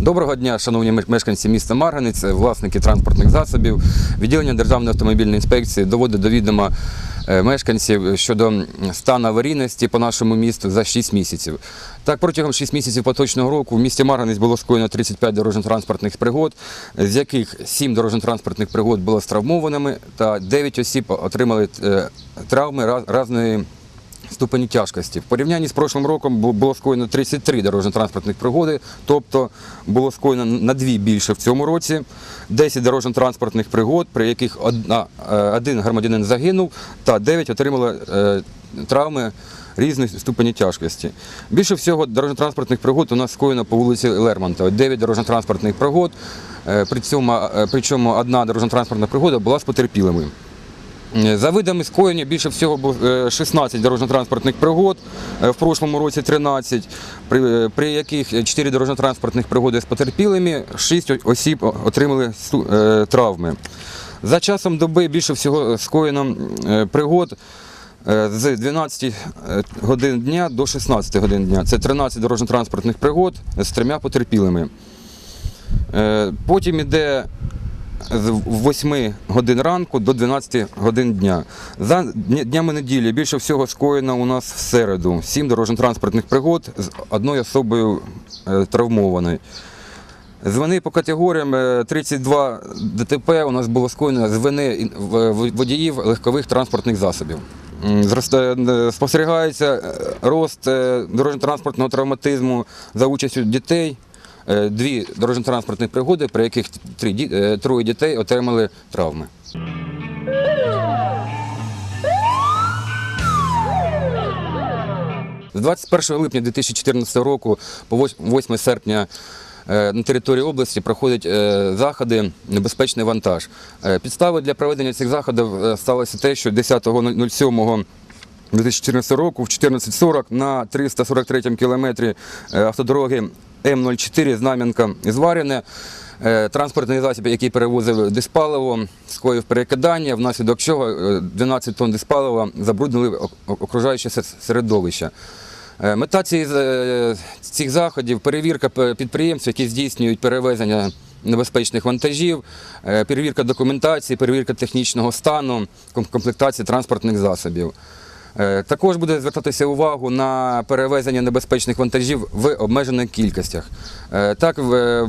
Доброго дня, шановні мешканці міста Марганець, власники транспортних засобів. Відділення Державної автомобільної інспекції доводить до відома е, мешканців щодо стану аварійності по нашому місту за 6 місяців. Так, протягом 6 місяців поточного року в місті Марганець було скоєно 35 дорожньо-транспортних пригод, з яких 7 дорожньо-транспортних пригод було з травмованими та 9 осіб отримали е, травми раз- різної ступені тяжкості. В порівнянні з прошлим роком було скоєно 33 дорожньо-транспортних пригоди, тобто було скоєно на дві більше в цьому році, 10 дорожньо-транспортних пригод, при яких е, один громадянин загинув та 9 отримали е, травми різної ступені тяжкості. Більше всього дорожньо-транспортних пригод у нас скоєно по вулиці Лермонтова. 9 дорожньо-транспортних пригод, е, причому одна дорожньо-транспортна пригода була з потерпілими. Е, За видами скоєння більше всього було е, 16 дорожньо-транспортних пригод, е, в прошлому році 13, при, е, при яких 4 дорожньо-транспортних пригоди з потерпілими, 6 осіб отримали е, травми. За часом доби більше всього скоєно е, пригод е, з 12 годин дня до 16 годин дня. Це 13 дорожньо-транспортних пригод з трьома потерпілими. Е, Потім іде з 8 годин ранку до 12 годин дня. За дня- днями неділі більше всього скоєно у нас в середу. 7 дорожньо-транспортних пригод з одною особою е, травмованою. З вини по категоріям е, 32 ДТП у нас було скоєно з вини в- водіїв легкових транспортних засобів. Е, Спостерігається е, рост е, дорожньо-транспортного травматизму за участю дітей. Е, Дві дорожньо-транспортні пригоди, при яких три, е, троє дітей отримали травми. З 21 липня 2014 року по 8 серпня е, на території області проходять заходи небезпечний вантаж. Підставою для проведення цих заходів сталося те, що 10.07 2014 року в 14.40 на 343 кілометрі автодороги М04 Знам'янка Зваряне. е, Транспортний засіб, який перевозив диспаливо, скоїв перекидання, внаслідок чого е, 12 тонн диспалива забруднили ок- окружаюче середовище. Е, Мета е, цих заходів перевірка п- підприємств, які здійснюють перевезення небезпечних вантажів, е, перевірка документації, перевірка технічного стану, ком- комплектації транспортних засобів. Е, Також буде звертатися увагу на перевезення небезпечних вантажів в обмежених кількостях. Е, Так, е,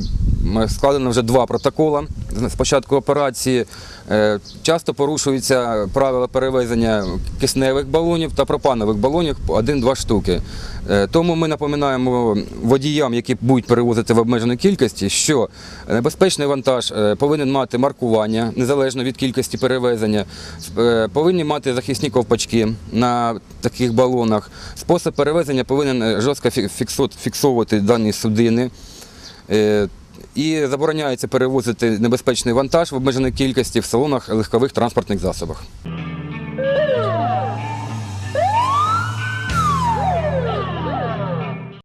складено вже два протоколи. З початку операції е, часто порушуються правила перевезення кисневих балонів та пропанових балонів по один-два штуки. Е, Тому ми напоминаємо водіям, які будуть перевозити в обмеженій кількості, що небезпечний вантаж е, повинен мати маркування незалежно від кількості перевезення, повинні мати захисні ковпачки на таких балонах. Спосіб перевезення повинен жорстко фі- фіксу- фіксовувати дані судини. І забороняється перевозити небезпечний вантаж в обмеженій кількості в салонах легкових транспортних засобах.